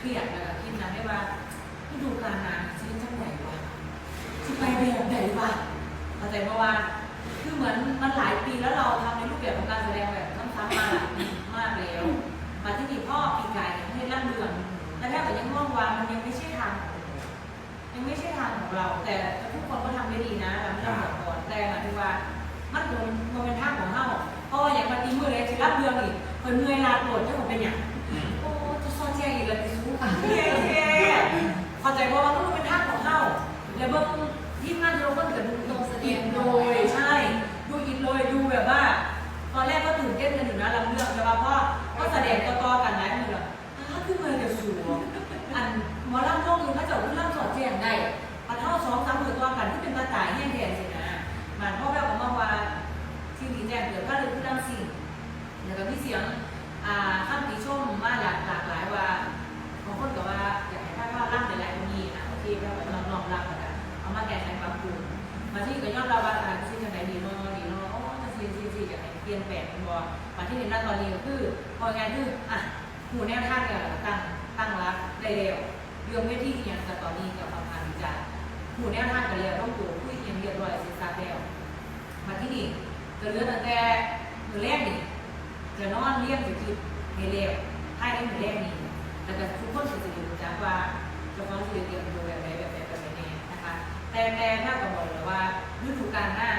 เครียดแล้วก็คิดนะได้ว่าที่ดูการงานชีวิตจังไหนวะจะไปแบบไหนวะเข้าใจเพราะว่าคือเหมือนมันหลายปีแล้วเราทำในรูปแบบของการแสดงแบบซ้ำๆมาหลายปีมากแล้วมาที่นี่พ่อปีกายให้ร่ำเรืองแต่แรกก็ยังมองว่ามันยังไม่ใช่ทางของเรายังไม่ใช่ทางของเรา แต่ทุกคนก็ทำได้ดีนะเราไม่ต้องบอกก่อนแต่หมายถึงว่ามันโดนมันเป็นทางของเฮาเพราะว่าอย่างมาตีมือเลยสิรับเรืองอีกคนเมื่อยลาโกรธเจ้าของเป็นอย่างโอ้จะซ่อนแช่อีกแล้ว เท่เท่เข้าใจว่ามันต้องเป็นท่าของเฮาแล้วเบิ่งทีมงานจะลงก็จะดูตรงแสดงโดยใช่ ดูอินโดยดูแบบว่า ตอนแรกก็ตื่นเต้นกันอยู่นะลำเรื่องแต่ว่าพ่อก็แสดงต่อๆกันหลายมือแบบอ้าคือเมื่อยเดี๋ยวสูอันหมอลำโลกนึงเขาจะเอาขึ้นลำสอดแจ้งได้ปะเท่าสองสามมือตัวกันที่เป็นตาตายแห้งแทนสินะมันพ่อแม่บอกมาว่าสิ่งที่แจ้งเกิดก็เลยคือลำสิ่งแล้วก็มีเสียงอ่า มาที่ก็ยอมรับว่าการที่จะไหนดีเนาะดีเนาะโอ้จะซีซีซีอยากให้เปลี่ยนแปลงบ่มาที่เห็นหน้าตอนนี้ก็คือพองานคืออะหูแนวทางเนี่ยตั้งตั้งรับได้เร็วเรื่องเวทีอย่างกับตอนนี้กับความผ่านวิจารณ์หูแนวทางกันแล้วต้องตัวคุยเอียงเรียบร้อยเสร็จสับแล้วมาที่นี่ก็เหลือตั้งแต่มือแรกนี่จะนอนเลี้ยงจะคิดให้เร็วให้ได้มู่แรกนี้แล้วก็ทุกคนก็จะรู้จักว่าจะฟ้องสิเตรียมตัวแบบไหนแบบไหนแบบไหนนะคะแต่แต่ถ้าก็บ ว่าฤดูกาลหน้า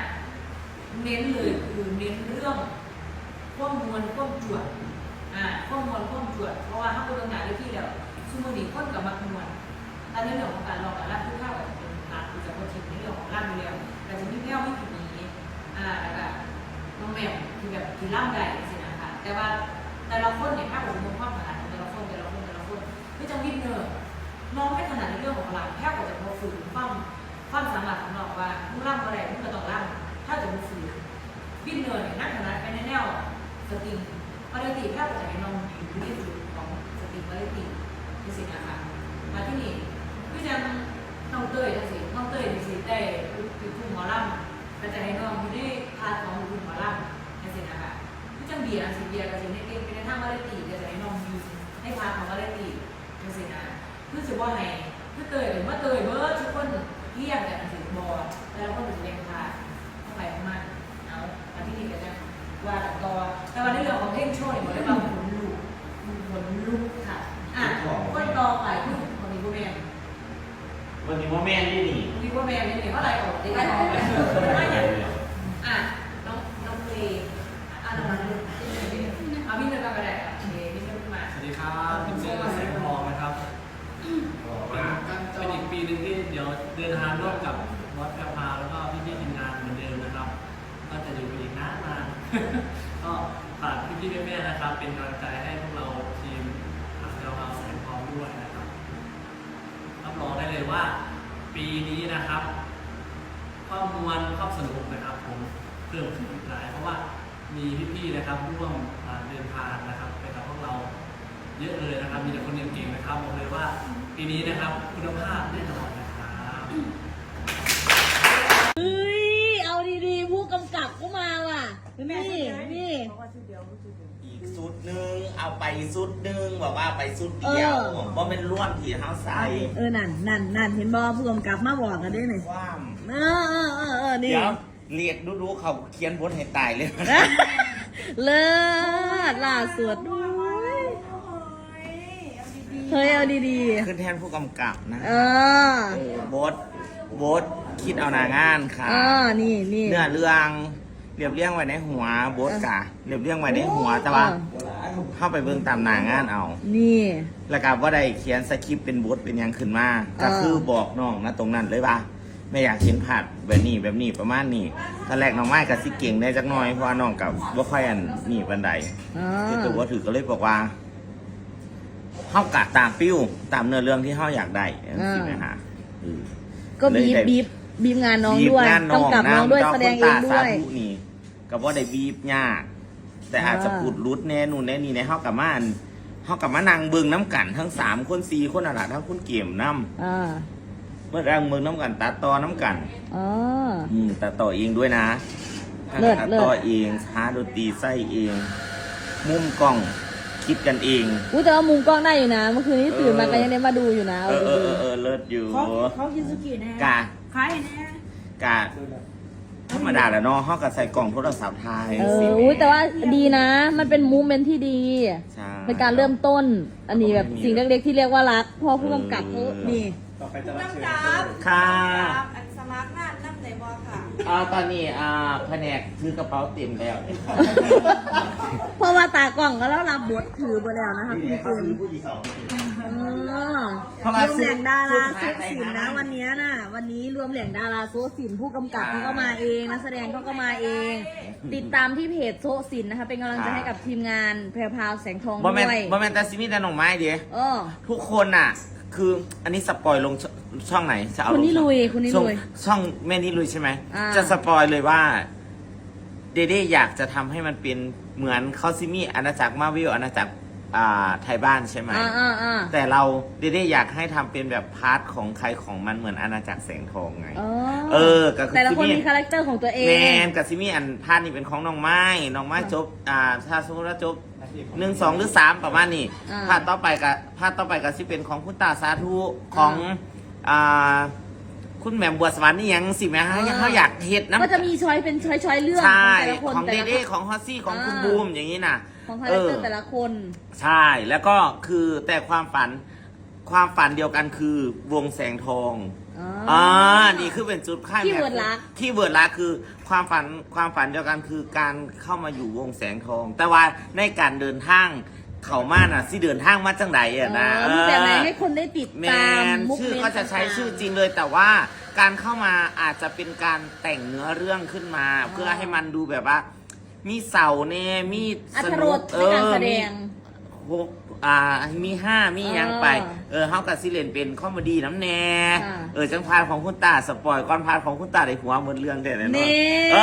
เน้นเลยคือเน้นเรื่องข้อมวลข้อมจวดอ่าข้อมวลข้อมจวด เพราะว่าถ้าคนทำงานได้ที่แล้วสมมติคนกับมักมวลต่ในเรื่องของการลองการรับทุกข้าวกับเป็นหลักคือจะพูดถึงในเรื่องของร่างอยู่แล้วแต่จะมีแก้วไม่กี่นี้อ่าแล้วก็น้องแมวที่แบบที่ร่ำได้สินะคะแต่ว่าแต่ละคนเนี่ยถ้าผมมองความถนัดของแต่ละคนแต่ละคนแต่ละคนไม่จะวินเนอร์น้องไม่ถนัดในเรื่องของหลังแค่กว่าจะมาฝึกความ ความสามารถของน้องว่ามึงร่ำอะไรมึงก็ต้องร่ำถ้าจะมาฝึกวินเนอร์เนี่ยนั่งถนัดไปในแนวสตริงวาไรตี้าจะให้น้องอยู่ที่จุดของสตริงวาไรตี้นี่สินะคะมาที่นี่พี่จะน้องเต้ยนะสิน้องเตยนี่สิได้คือทุ่งหมอลำก็จะให้น้องอยู่ในพาของหุ่นหมอลำนั่นสินะคะผู้จังเบียร์สิเบียร์ก็สิในเกมเป็นทางวาไรตี้ก็จะให้น้องอยู่ในพาของวาไรตี้นั่นสินะคือสิว่าให้คือเตยหรือว่าเตยเบิร์ เรียกกันสิบอแล้วก็ถึงเรียนพาเข้าไปประมาณเอาอันที่นี่ก็จะว่าแต่ต่อแต่ว่าในเรื่องของเพลงโชว์เนี่ยบอกได้ว่าขนลุกขนลุกค่ะอะคนต่อไปคือคนนี้ผู้แม่วันนี้ว่าแม่นที่นี่มีผู้แม่เนี่ยเท่าไหร่ออกได้ไหมไม่เนี่ยอะน้องน้องเพลงอะน้องมันเอาพี่เดินมาก็ได้อะโอเคพี่เดินมา สวัสดีครับผมเจอแสงทองนะครับเป็นอีกปีหนึงที่เเดินทางร่วมกับวัดแพรพาแล้วก็พี่ๆทีมงานเหมือนเดิมนะครับ ก็จะอยู่ไปอีกนานนานก็ฝากพี่ๆแม่ๆนะครับ เป็นกำลังใจให้พวกเราทีมแพรพาแสงทองด้วยนะครับรับรองได้เลยว่า ปีนี้นะครับข้อมวลข้อสนุกนะครับ ผมเพิ่มขึ้นอีกหลายเพราะว่ามีพี่ๆนะครับร่วมเดินทางนะครับไปกับพวกเราเยอะเลยนะครับ มีแต่คนเก่งๆนะครับบอกเลยว่าปีนี้นะครับคุณภาพแน่นอนนะ เฮ้ย เอาดีๆ ผู้กำกับก็มาว่ะ นี่นี่อีกสุดหนึ่งเอาไปสุดหนึ่งบอกว่าไปสุดเดียวเพราะเป็นล้วนที่เท้าใส่เออ นั่นนั่นนั่นเห็นบอผู้กำกับมาบอกกันด้วยนี่ว่ามเออเออเออเออนี่ เดี๋ยวเรียกดูๆเขาเขียนบทให้ตายเลย เลิศล่าสุดด้วย เฮ้ยเอาดีขึ้นแทนผู้กำกับนะๆ เออบทบทคิดเอาหนางานค่ะ เออ นี่นี่ เนื้อเรื่องเรียบเรียงไว้ในหัวบทกะเรียบเรียงไว้ในหัวแต่ว่าเข้าไปเบิ่งตามหนางานเอา นี่ แล้วก็ว่าได้เขียนสคริปต์เป็นบทเป็นหยังขึ้นมาเออก็คือบอกน้องนะตรงนั้นเลยว่าไม่อยากเห็นผัดแบบนี้แบบนี้ประมาณนี้ตอนแรกน้องไม้กับสิเก่งได้จักหน่อยเพราะว่าน้องกับว่าค่อยอันนี่บันไดเอที่อตัวถือก็เลยบอกว่า เฮากะตามปิ้วตามเนื้อเรื่องที่เฮาอยากได้สิไหมฮะเออก็บีบบีบบีบงานน้องด้วยบีบงานน้องกำกับน้องด้วยนะแสดงเองด้วยเจ้าคุณตาสาธุนี่ก็ว่าได้บีบยาก แต่อาจจะอ่าพูดรุดแน่นู่นแน่นี่ในเฮากับมาอันเฮากับมานั่งเบิ่งน้ำกันทั้งสามคนสี่คนน่ะล่ะทั้งคุณเกี่ยมน้ำอ่าเมื่อแรงเบิ่งน้ำกันตัดต่อน้ำกันอ๋ออืมตัดต่อเองด้วยนะเลิศตัดเลิศต่อเองหาดนตรีใส่เอง มุมกล้อง คิดกันเองอู้แต่ว่ามุมกล้องได้อยู่นะเมื่อคืนนี้ตื่นมาเออก็ยังได้มาดูอยู่นะเอเอาอเอดีอเออเออเลิศอยู่เขาเขากินสุกี้แน่กะขายแน่กะธรรมดาแหละเนาะเฮาก็ใส่กล่องโทรศัพท์ถ่ายๆเอสิออุ้ยแต่ว่าดีนะ มันเป็นมูเมนต์ที่ดีใช่เป็นการเริ่มต้น อันนี้แบบสิ่งเล็กๆที่เรียกว่ารักพ่อผู้กำกับเขาเออนี่ต่อไปจะรับเชิญน้ำจับค่ะอันสมัครงานน้ำไหนบ อค่ะอ่าตอนนี้อ่าแผนกถือกระเป๋าเต็มแล้วเพราะว่าตากล้องก็แล้วรับบทถือไปแล้วนะคะคุณปืนผู้หญิงสองรวมแหล่งดาราโซสินนะวันนี้น่ะ วันนี้รวมแหล่งดาราโซสินผู้กำกับเขาก็มาเองนักแสดงเขาก็มาเอง ติดตามที่เพจโซสินนะคะ เป็นกำลังใจให้กับทีมงานแพรพราวแสงทองบ่แม่นด้วยบ่แม่นแต่ซิมีแต่หน่อไม้เดียเออทุกคนน่ะ คืออันนี้สปอยลงชช่องไหนจะเอาคนนี้งช่องลุยคนนี้ช่องลุยช่องแม่นี่ลุยใช่ไหมอ่า จะสปอยเลยว่า เดเด้อยากจะทำให้มันเป็นเหมือนเขาซิมีอาณาจักรมาวิลอาณาจักรอ่าไทยบ้านใช่ไหม อ่าอ่าอ่าแต่เราเดเด้อยากให้ทำเป็นแบบพาร์ทของใครของมันเหมือนอาณาจักรแสงทองไงอ๋อเออก็คือแต่ละคนที่นี่มีคาแรคเตอร์ของตัวเอแมง นกับซิมีอันพาร์ทนี้เป็นของน้องไม้น้องไม้จบ อ่า ถ้าสมมติว่าจบ หนึ่งสองหรือสามประมาณนี้อ่า พาร์ทต่อไปกับพาร์ทต่อไปกับซิเป็นของคุณตาสาธุของอ่าคุณแหม่มบัวสวรรค์นี่ยังสิแม่ฮะยังเขาอยากเฮ็ดน้ำ ก็จะมีช้อยเป็นช้อยช้อยๆเรื่องใช่แต่ละคนของแต่เดละ เด้ของฮอสซี่ของคุณอ่า บูมอย่างนี้น่ะของคาแรคเตอร์แต่ละคน ใช่แล้วก็คือแต่ความฝันความฝันเดียวกันคือวงแสงทอง อ๋ออ่านี่คือเป็นจุดค่ายคีย์เวิร์ดลัก ที่เวิร์ดลักคือความฝันความฝันเดียวกันคือการเข้ามาอยู่วงแสงทอง แต่ว่าในการเดินทางเขามาน่ะสิเดินทางมาจังไหนอะนะเออมีแบบไหนให้คนได้ติดแมตามนมุกชื่อเมนก็จะใช้ต่างๆชื่อจริงเลยแต่ว่าการเข้ามาอาจจะเป็นการแต่งเนื้อเรื่องขึ้นมา เพื่อให้มันดูแบบว่า มีเสาเน่มีอัสธรนุสกในการแสดมีง หกอ่ามีห้ามีหยังไปเออเออเฮากับซิเลนเป็นคอมเมดี้น้ำแน่ค่ะเออจังพาร์ทของคุณตาสปอยก่อนพาร์ทของคุณตาในหัวหมดเรื่องเด็ดเลยนี่เนาะเอ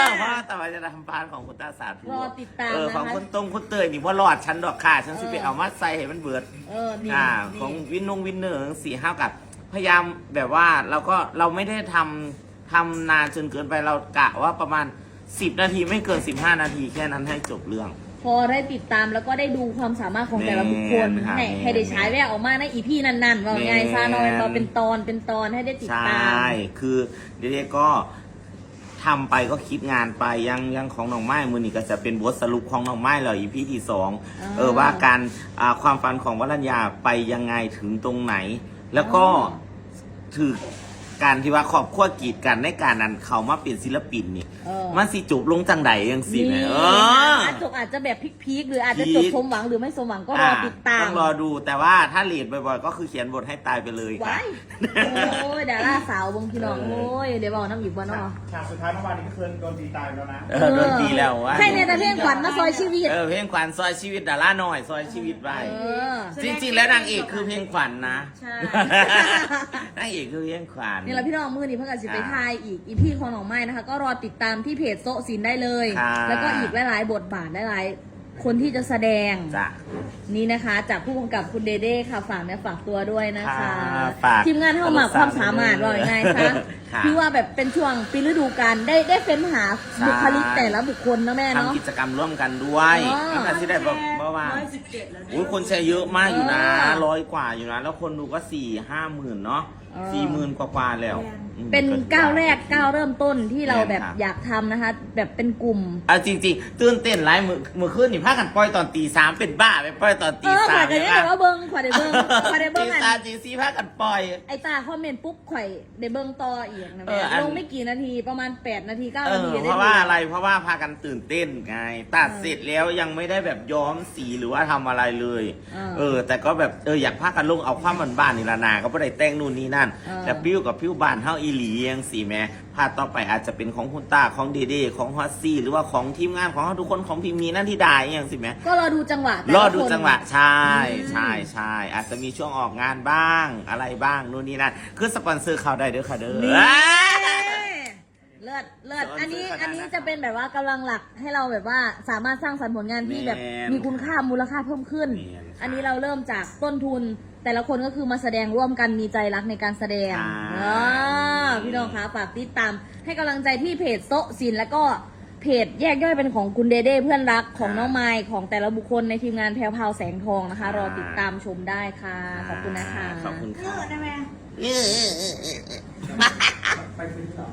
อเพราะว่าต่อไปจะทำพาร์ทของคุณตาสาธุรอติดตามเออนะคะของคุณตรงคุณเตยนี่ว่ารอดฉันดอกค่ะฉันสิเออไปเอามาใส่ให้มันเบิด เออนี่อ่านี่ ของวินนงวินเนอร์สี่ห้ากับ พยายามแบบว่าเราก็เราไม่ได้ทำทำนานจนเกินไปเรากะว่าประมาณ 10 นาทีไม่เกิน 15 นาทีแค่นั้นให้จบเรื่อง พอได้ติดตามแล้วก็ได้ดูความสามารถของแต่ละบุคคลแม่นค่ะให้ให้ได้ใช้แววออกมาในอีพีนั้นๆว่าไงแม่นซาโนอยมาเป็นตอนเป็นตอนให้ได้ติดใชตาม่คือเดี๋ยวๆก็ทำไปก็คิดงานไปยังยังของน้องไม้มือนี่ก็จะเป็นบทสรุปของน้องไม้เลยอีพีที่สองเออว่าการอ่าความฝันของวรัญญาไปยังไงถึงตรงไหน แล้วก็ถือ การที่ว่าครอบครัวกีดกันในการนั้นเขามาเป็นศิลปินนี่เออ มันสิจบลงจังใดยังสินี่แม่เออ อาจจบอาจจะแบบพลิกๆ หรืออาจจะพีจคบสมหวังหรือไม่สมหวังก็รอติดตามต้องรอดูแต่ว่าถ้าเลดบ่อยๆ ก็คือเขียนบทให้ตายไปเลยค่ะ ว้ายโอ้ยดาราสาววงพี่น้องโอ้ย เดี๋ยวบอกน้ำอีกบ่เนาะฉากสุดท้ายเมื่อวานนี้ก็คือโดนตีตายไปแล้วนะ เออโดนตีแล้ววะใครเนี่ยแต่เพลงขวัญมาซอยชีวิต เออเพลงขวัญซอยชีวิตดาราหน่อยซอยชีวิตไปเออ จริงๆแล้วนางเอกคือเพลงขวัญนะใช่ นางเอกคือเพลงขวัญนี่แหละพี่น้องมือนี้เพิ่งกับสิไปอ่าทายอีกอีพีของหนองไม้นะคะ ก็รอติดตามที่เพจโซะสินได้เลย ค่ะ แล้วก็อีกหลาย ๆ บทบาทหลายๆคนที่จะแสดงจ้ะ นี่นะคะ จากผู้กำกับคุณเดเด้ค่ะฝากเนื้อฝากตัวด้วยนะคะ ค่ะฝากทีมงานเข้ามาความสามารถว่ายังไงคะ ค่ะพี่ว่าแบบเป็นช่วงปีฤดูกาลได้ได้เฟ้นหาใช่ บุคลิกแต่ละบุคคลนะแม่เนาะ ทำกิจกรรมร่วมกันด้วยอ๋อนั่นสิได้บอกเพราะว่าร้อยสิบเจ็ดแล้วอุ้ยคนแชร์เยอะมากอยู่นะเออร้อยกว่าอยู่นะ แล้วคนดูก็สี่ห้าหมื่นเนาะเออ สี่หมื่นกว่าๆแล้วอืมเป็นถือ ก้าวแรกก้าวเริ่มต้นที่เราแม่นแบบค่ะอยากทำนะคะ แบบเป็นกลุ่ม เอาจริงๆ ตื่นเต้นหลายมือมือขึ้นนี่พากันปล่อยตอนตีสามเป็นบ้าไปปล่อยตอนเอตีอขสาวัมญกันเนี่ยแต่ว่าเบิ้งขวัญได้เบิ้งขวัญได้เบิ้งตีอันสามตีสี่พากันปล่อย ไอตาคอมเมนต์ปุ๊บข่อยได้เบิ้งต่ออีกนะเอแม่ออัน ลงไม่กี่นาทีประมาณ 8 นาที9เอนาอ ทีเพได้ราะดูว่าอะไร เพราะว่าพากันตื่นเต้นไง ตัดเสร็จแล้วยังไม่ได้แบบย้อมสีหรือว่าทำอะไรเลยเออ แต่ก็แบบ เออ อยากพากันลงเอาความบ้านๆนี่ละนาก็ไม่ได้แต่งนู่นนี่นั่น เออ แต่ปิ้วกับปิ้วบ้านเฮาอีหลียังสีแม่พาต่อไปอาจจะเป็นของคุณตาของเดเดของฮอตซี่หรือว่าของทีมงานของเราทุกคนของพิมพ์มีนั่นที่ได้ยังสิแม่ก็รอดูจังหวะแต่รละอดูคน จังหวะใช่อืมใช่ใช่อาจจะมีช่วงออกงานบ้างอะไรบ้างนู่นนี่นั่นคือสปอนเซอร์เขาได้เด้อค่ะเด้อนี่อ่าเลิศเลิศสอนอันนี้ซื้อขนาดอันนี้นั้นจะเป็นแบบว่ากำลังหลักให้เราแบบว่าสามารถสร้างสรรค์ผลงานที่แบบแม่นมีคุณค่ามูลค่าเพิ่มขึ้น แม่นค่ะอันนี้เราเริ่มจากต้นทุน แต่ละคนก็คือมาแสดงร่วมกันมีใจรักในการแสดงอ่าอ่า พี่น้องคะฝากติดตาม ให้กำลังใจที่เพจโซะสินแล้วก็เพจแยกย่อยเป็นของคุณเดเด้เพื่อนรักของน้องไมค์ของแต่ละบุคคลในทีมงานแพรวพราวแสงทองนะคะ รอติดตามชมได้ค่ะ ขอบคุณนะคะ ขอบคุณค่ะได้ไหมเออไปซื้อต่อ